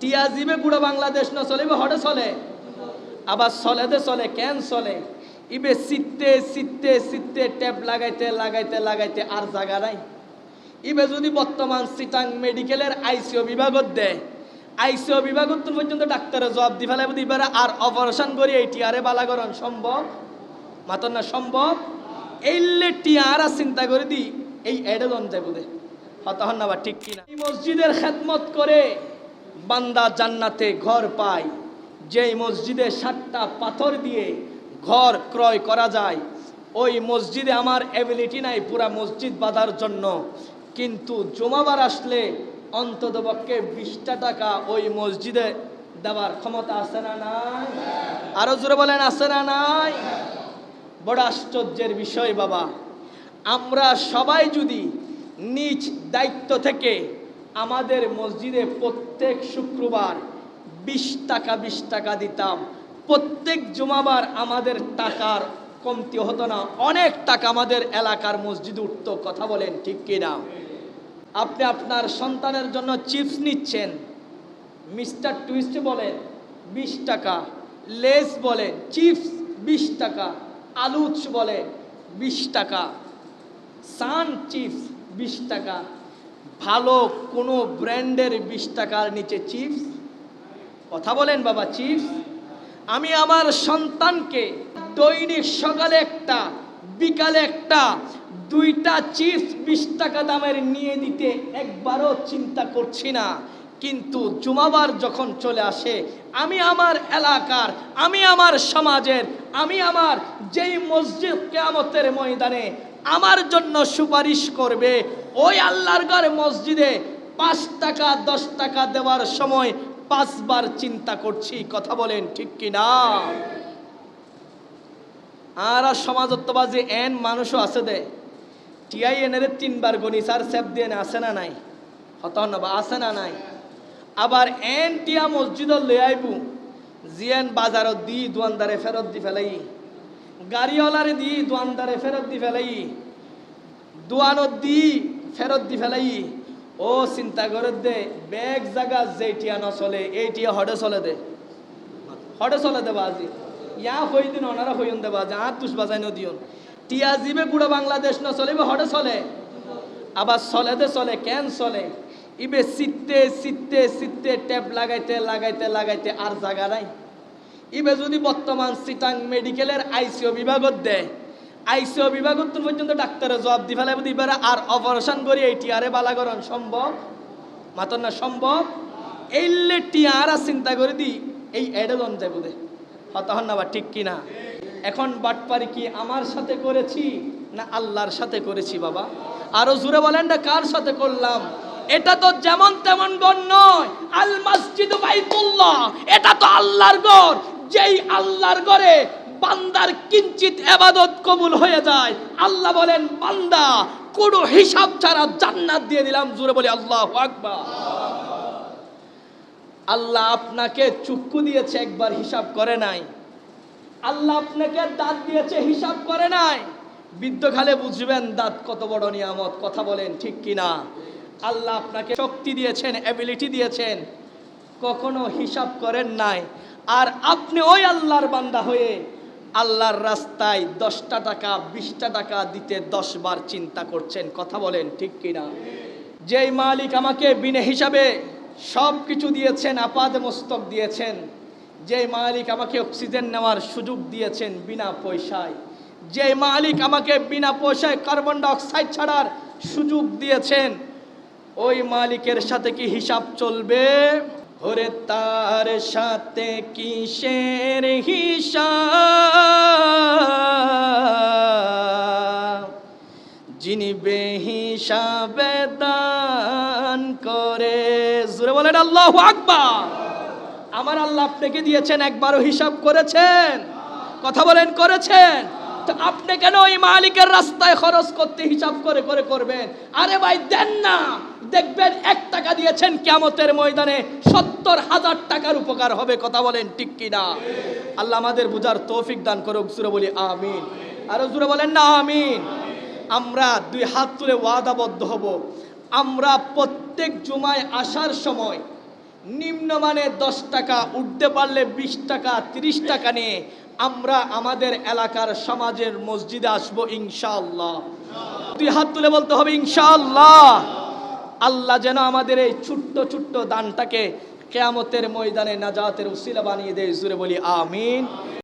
টিয়া জিবে পুরো বাংলাদেশ না চলে হটে চলে। আবার চলে দে চলে, কেন চলে? ইবে সিটতে সিটতে সিটতে, ট্যাপ লাগাইতে লাগাইতে লাগাইতে আর জায়গা নাই। ইবে যদি বর্তমান সিটাং মেডিকেলের আইসিও বিভাগত দেয় আইসিও বিভাগত পর্যন্ত ডাক্তারের জবাব দি ফেলাই এবারে আর অপারেশন করি এই টিয়ারে বালাগরণ সম্ভব? মাতন না, সম্ভব? এইলে টিয়ারা চিন্তা করে দি, এই এডে জন যাব দে হতহন না বা ঠিক কিনা। মসজিদের খেদমত করে বান্দা জান্নাতে ঘর পায়। যেই মসজিদে সাতটা পাথর দিয়ে ঘর ক্রয় করা যায়, ওই মসজিদে আমার অ্যাবিলিটি নাই পুরা মসজিদ বাঁধার জন্য। কিন্তু জমাবার আসলে অন্ততপক্ষে বিশটা টাকা ওই মসজিদে দেওয়ার ক্ষমতা আছে না নাই? আরও জোরে বলেন, আছে না নাই? বড় আশ্চর্যের বিষয় বাবা। আমরা সবাই যদি নিজ দায়িত্ব থেকে আমাদের মসজিদে প্রত্যেক শুক্রবার বিশ টাকা বিশ টাকা দিতাম। প্রত্যেক জুমাবার আমাদের টাকার কমতি হতো না। অনেক টাকা আমাদের এলাকার মসজিদ উঠতো, কথা বলেন ঠিক কিনা আপনি আপনার সন্তানের জন্য চিপস নিচ্ছেন, মিস্টার টুইস্ট বলেন, বিশ টাকা। লেস বলেন, চিপস বিশ টাকা। আলুচ বলেন, বিশ টাকা। সান চিপস বিশ টাকা। ভালো কোনো ব্র্যান্ডের বিশ টাকার নিচে চিপস? কথা বলেন বাবা, চিপস। আমি আমার সন্তানকে দৈনিক সকালে একটা, বিকালে একটা, দুইটা চিপস বিশ টাকা দামের নিয়ে দিতে একবারও চিন্তা করছি না। কিন্তু জুমাবার যখন চলে আসে, আমি আমার এলাকার, আমি আমার সমাজের, আমি আমার যেই মসজিদ কেয়ামতের ময়দানে আমার জন্য সুপারিশ করবে। ওই আল্লাহর ঘর মসজিদে পাঁচ টাকা, দশ টাকা দেওয়ার সময় পাঁচবার চিন্তা করছি, কথা বলেন ঠিক কি না আর সমাজত্ববাজি এন মানুষও আছে দে। টিআই এনের তিনবার গণি স্যার সেপ দিয়ে আছে না নাই? হত বা আছে না নাই? আবার এন টিয়া মসজিদ লই আইবু। জিয়ান বাজারত দি, দোয়ানদারে ফেরত দি ফেলাই। গাড়িওয়ালারে দি, দোয়ানদারে ফেরত দি ফেলাই। দোয়ানত দি, ফেরত দি ফেলাই। ও চিন্তা করে দে ব্যাগ জায়গা যে টিয়া নচলে এই টিয়া হডে চলে দে। হডে চলে দেবা আজি ইয়া হই দিন ওনারা হইন দেবা যে আর তুষ বাজাই নদিয়ন টিয়া জিবে পুরো বাংলাদেশ না চলে ইবে হডে চলে। আবার চলে দে চলে, কেন চলে? ইবে সিটতে সিটতে সিটতে ট্যাপ লাগাইতে লাগাইতে লাগাইতে আর জায়গা নাই। ইবে যদি বর্তমান সিটাং মেডিকেলের আইসিও বিভাগত দেয় আইসিও বিভাগ বিভাগত পর্যন্ত ডাক্তারের জবাব দি ফেলাই এবারে আর অপারেশন করি এই টিয়ারে বালাগরণ সম্ভব? মাতন না, সম্ভব? এইলে আর চিন্তা করে দি, এই এডে জন যাব দে। হতহন না বা ঠিক কিনা এখন বাটপারি কি আমার সাথে করেছি না আল্লাহর সাথে করেছি বাবা? আরও জুড়ে বলেন না, কার সাথে করলাম? এটা তো যেমন তেমন গণ নয়। আল মসজিদ বাইতুল্লাহ, এটা তো আল্লাহর গড়। যেই আল্লাহর ঘরে বান্দার কিঞ্চিত এবাদত কবুল হয়ে যায়। আল্লাহ বলেন, বান্দা, কোনো হিসাব ছাড়া জান্নাত দিয়ে দিলাম। জুড়ে বলি, আল্লাহ আকবার। আল্লাহ আপনাকে চুক্কু দিয়েছে, একবার হিসাব করে নাই। আল্লাহ আপনাকে দাঁত দিয়েছে, হিসাব করে নাই। বৃদ্ধ খালে বুঝবেন, দাঁত কত বড় নিয়ামত, কথা বলেন ঠিক কিনা। আল্লাহ আপনাকে শক্তি দিয়েছেন অ্যাবিলিটি দিয়েছেন। কখনো হিসাব করেন নাই। আর আপনি ওই আল্লাহর বান্দা হয়ে আল্লাহর রাস্তায় দশটা টাকা, বিশটা টাকা দিতে দশ বার চিন্তা করছেন। কথা বলেন, ঠিক কিনা? যেই মালিক আমাকে বিনে হিসাবে সব কিছু দিয়েছেন, আপাদ মস্তক দিয়েছেন যে মালিক আমাকে অক্সিজেন নেওয়ার সুযোগ দিয়েছেন বিনা পয়সায় যে মালিক আমাকে বিনা পয়সায় কার্বন ডাইঅক্সাইড ছাড়ার সুযোগ দিয়েছেন, ওই মালিকের সাথে কি হিসাব চলবে? ওরে তার সাথে কিসের হিসাব? যিনি বেহিসাবে দান করে। জোরে বলেন, আল্লাহ আকবার! আমার আল্লাহ আপনাকে দিয়েছেন, একবারও হিসাব করেছেন। কথা বলেন, করেছেন। তো আপনি কেন ওই মালিকের রাস্তায় খরচ করতে হিসাব করে করে করবেন? আরে ভাই, দেন না। দেখবেন এক টাকা দিয়েছেন কেমতের ময়দানে সত্তর হাজার টাকার উপকার হবে, কথা বলেন ঠিক কিনা? আল্লাহ আমাদের বুঝার তৌফিক দান করুক জুড়ে বলি আমিন। আরও জুড়ে বলেন না, আমিন। আমরা দুই হাত তুলে ওয়াদাবদ্ধ হব। আমরা প্রত্যেক জুমায় আসার সময় নিম্নমানে দশ টাকা, উঠতে পারলে বিশ টাকা, তিরিশ টাকা নিয়ে আমরা আমাদের এলাকার সমাজের মসজিদে আসব ইনশাআল্লাহ। দুই হাত তুলে বলতে হবে ইনশাআল্লাহ। আল্লাহ যেন আমাদের এই ছোট্ট ছোট্ট দানটাকে কেয়ামতের ময়দানে নাজাতের উসিলা বানিয়ে দেয়। জুড়ে বলি, আমিন।